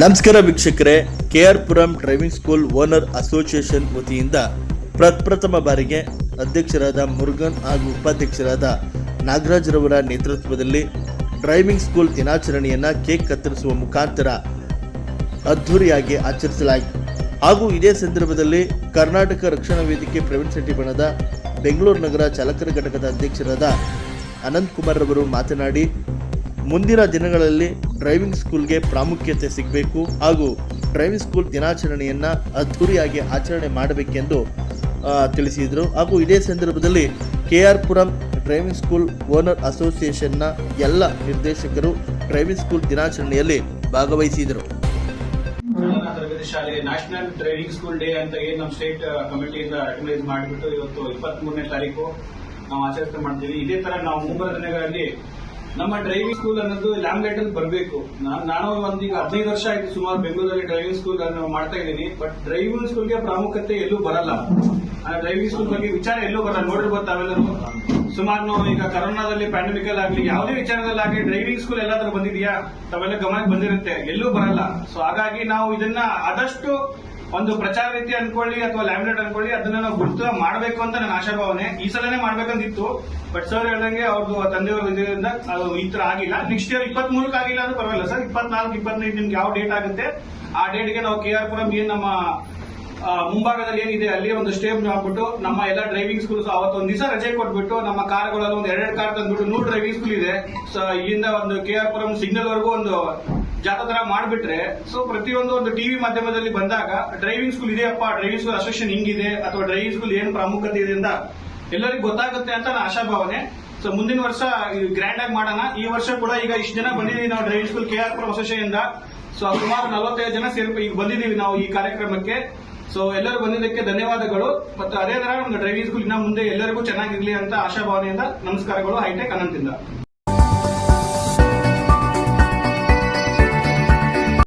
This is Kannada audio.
ನಮಸ್ಕಾರ ವೀಕ್ಷಕರೇ K R Puram driving school owner association ವತಿಯಿಂದ ಪ್ರಪ್ರಥಮ ಬಾರಿಗೆ ಅಧ್ಯಕ್ಷರಾದ ಮುರುಗನ್ ಹಾಗೂ ಉಪಾಧ್ಯಕ್ಷರಾದ ನಾಗರಾಜ್ರವರ ನೇತೃತ್ವದಲ್ಲಿ ಡ್ರೈವಿಂಗ್ ಸ್ಕೂಲ್ ದಿನಾಚರಣೆಯನ್ನು ಕೇಕ್ ಕತ್ತರಿಸುವ ಮುಖಾಂತರ ಅದ್ಧೂರಿಯಾಗಿ ಆಚರಿಸಲಾಯಿತು. ಹಾಗೂ ಇದೇ ಸಂದರ್ಭದಲ್ಲಿ ಕರ್ನಾಟಕ ರಕ್ಷಣಾ ವೇದಿಕೆ ಪ್ರವೀಣ್ ಶೆಟ್ಟಿ ಬಣದ ಬೆಂಗಳೂರು ನಗರ ಚಾಲಕರ ಘಟಕದ ಅಧ್ಯಕ್ಷರಾದ ಅನಂತ್ ಕುಮಾರ್ ಅವರು ಮಾತನಾಡಿ, ಮುಂದಿನ ದಿನಗಳಲ್ಲಿ ಡ್ರೈವಿಂಗ್ ಸ್ಕೂಲ್ಗೆ ಪ್ರಾಮುಖ್ಯತೆ ಸಿಗಬೇಕು ಹಾಗೂ ಡ್ರೈವಿಂಗ್ ಸ್ಕೂಲ್ ದಿನಾಚರಣೆಯನ್ನು ಅದ್ಧೂರಿಯಾಗಿ ಆಚರಣೆ ಮಾಡಬೇಕೆಂದು ತಿಳಿಸಿದರು. ಹಾಗೂ ಇದೇ ಸಂದರ್ಭದಲ್ಲಿ K R Puram driving school owner ಅಸೋಸಿಯೇಷನ್ನ ಎಲ್ಲ ನಿರ್ದೇಶಕರು ಡ್ರೈವಿಂಗ್ ಸ್ಕೂಲ್ ದಿನಾಚರಣೆಯಲ್ಲಿ ಭಾಗವಹಿಸಿದರು. ಶಾಲೆಗೆ ನ್ಯಾಷನಲ್ ಡ್ರೈವಿಂಗ್ ಸ್ಕೂಲ್ ಡೇ ಅಂತ ಏನು ನಮ್ಮ ಸ್ಟೇಟ್ ಕಮಿಟಿಯಿಂದ ಆರ್ಗನೈಸ್ ಮಾಡಿಬಿಟ್ಟು ಇವತ್ತು ಇಪ್ಪತ್ತ್ ಮೂರನೇ ತಾರೀಕು ನಾವು ಆಚರಿಸ್ತಾ ಮಾಡ್ತೀವಿ. ಇದೇ ತರ ನಾವು ಮುಂಬರುವ ದಿನಗಳಲ್ಲಿ ನಮ್ಮ ಡ್ರೈವಿಂಗ್ ಸ್ಕೂಲ್ ಅನ್ನೋದು ಲ್ಯಾಮ್ಲೆಟ್ ಅಲ್ಲಿ ಬರಬೇಕು. ನಾನು ಒಂದೀಗ ಹದಿನೈದು ವರ್ಷ ಆಯ್ತು ಸುಮಾರು ಬೆಂಗಳೂರಲ್ಲಿ ಡ್ರೈವಿಂಗ್ ಸ್ಕೂಲ್ ಅನ್ನು ಮಾಡ್ತಾ ಇದ್ದೀನಿ. ಬಟ್ ಡ್ರೈವಿಂಗ್ ಸ್ಕೂಲ್ಗೆ ಪ್ರಾಮುಖ್ಯತೆ ಎಲ್ಲೂ ಬರಲ್ಲ. ಆ ಡ್ರೈವಿಂಗ್ ಸ್ಕೂಲ್ ಬಗ್ಗೆ ವಿಚಾರ ಎಲ್ಲೂ ಬರಲ್ಲ. ನೋಡಿರ್ಬೋದು ತಾವೆಲ್ಲರೂ ಸುಮಾರು ನಾವು ಈಗ ಕರೋನಾದಲ್ಲಿ ಪ್ಯಾಂಡಮಿಕಲ್ ಆಗಲಿ, ಯಾವುದೇ ವಿಚಾರದಲ್ಲಾಗಲಿ ಡ್ರೈವಿಂಗ್ ಸ್ಕೂಲ್ ಎಲ್ಲಾದ್ರೂ ಬಂದಿದೆಯಾ? ತಾವೆಲ್ಲ ಗಮನಕ್ಕೆ ಬಂದಿರುತ್ತೆ. ಎಲ್ಲೂ ಬರಲ್ಲ. ಸೊ ಹಾಗಾಗಿ ನಾವು ಇದನ್ನ ಆದಷ್ಟು ಒಂದು ಪ್ರಚಾರ ರೀತಿ ಅನ್ಕೊಳ್ಳಿ ಅಥವಾ ಲ್ಯಾಮಿನೇಟ್ ಅನ್ಕೊಳ್ಳಿ, ಅದನ್ನ ನಾವು ಗುರುತು ಮಾಡಬೇಕು ಅಂತ ನನ್ನ ಆಶಾಭಾವನೆ. ಈ ಸಲನೇ ಮಾಡ್ಬೇಕಂತಿತ್ತು. ಬಟ್ ಸರ್ ಹೇಳ್ದಂಗೆ ಅವ್ರದ್ದು ತಂದೆಯವರ ಇದರಿಂದ ಅದು ಈ ತರ ಆಗಿಲ್ಲ. ನೆಕ್ಸ್ಟ್ ಇಯರ್ ಇಪ್ಪತ್ತ್ ಮೂರಕ್ಕೆ ಆಗಿಲ್ಲ ಅಂದ್ರೆ ಪರವಾಗಿಲ್ಲ ಸರ್. ಇಪ್ಪತ್ನಾಲ್ಕು, ಇಪ್ಪತ್ತೈದು ನಿಮ್ಗೆ ಯಾವ ಡೇಟ್ ಆಗುತ್ತೆ? ಆ ಡೇಟ್ಗೆ ನಾವು ಕೆ ಆರ್ ಪುರಂ ಏನ್ ನಮ್ಮ ಮುಂಭಾಗದಲ್ಲಿ ಏನಿದೆ, ಅಲ್ಲಿ ಒಂದು ಸ್ಟೇಪ್ ಹಾಕ್ಬಿಟ್ಟು ನಮ್ಮ ಎಲ್ಲ ಡ್ರೈವಿಂಗ್ ಸ್ಕೂಲ್ಸ್ ಅವತ್ತು ಒಂದು ದಿವಸ ರಜೆ ಕೊಟ್ಬಿಟ್ಟು ನಮ್ಮ ಕಾರ್ಗಳಲ್ಲಿ ಒಂದು ಎರಡೆರಡು ಕಾರ್ ತಂದ್ಬಿಟ್ಟು ನೂರು ಡ್ರೈವಿಂಗ್ ಸ್ಕೂಲ್ ಇದೆ. ಸೊ ಇಲ್ಲಿಂದ ಒಂದು ಕೆ ಆರ್ ಪುರಂ ಸಿಗ್ನಲ್ ವರೆಗೂ ಒಂದು ಜಾಥಾ ತರ ಮಾಡ್ಬಿಟ್ರೆ ಸೊ ಪ್ರತಿಯೊಂದು ಒಂದು ಟಿವಿ ಮಾಧ್ಯಮದಲ್ಲಿ ಬಂದಾಗ ಡ್ರೈವಿಂಗ್ ಸ್ಕೂಲ್ ಇದೆಯಪ್ಪ ಡ್ರೈವಿಂಗ್ ಸ್ಕೂಲ್ ಅಸೋಸಿಯೇಷನ್ ಹಿಂಗಿದೆ, ಅಥವಾ ಡ್ರೈವಿಂಗ್ ಸ್ಕೂಲ್ ಏನು ಪ್ರಾಮುಖ್ಯತೆ ಇದೆ ಅಂತ ಎಲ್ಲರಿಗೂ ಗೊತ್ತಾಗುತ್ತೆ ಅಂತ ನಾನು ಆಶಾಭಾವನೆ. ಸೊ ಮುಂದಿನ ವರ್ಷ ಗ್ರ್ಯಾಂಡ್ ಆಗಿ ಮಾಡೋಣ. ಈ ವರ್ಷ ಕೂಡ ಈಗ ಇಷ್ಟು ಜನ ಬಂದಿದ್ದೀವಿ ನಾವು driving school K R Puram association so ಸುಮಾರು ನಲವತ್ತೈದು ಜನ ಸೇರ್ಪ ಈಗ ಬಂದಿದ್ದೀವಿ ನಾವು ಈ ಕಾರ್ಯಕ್ರಮಕ್ಕೆ. ಸೊ ಎಲ್ಲರೂ ಬಂದಿದ್ದಕ್ಕೆ ಧನ್ಯವಾದಗಳು. ಮತ್ತು ಅದೇ ತರ ನಮ್ಮ ಡ್ರೈವಿಂಗ್ ಸ್ಕೂಲ್ ಇನ್ನ ಮುಂದೆ ಎಲ್ಲರಿಗೂ ಚೆನ್ನಾಗಿರ್ಲಿ ಅಂತ ಆಶಾಭಾವನೆಯಿಂದ ನಮಸ್ಕಾರಗಳು ಹೈಟೆಕ್ ಅನಂತಿಂದ.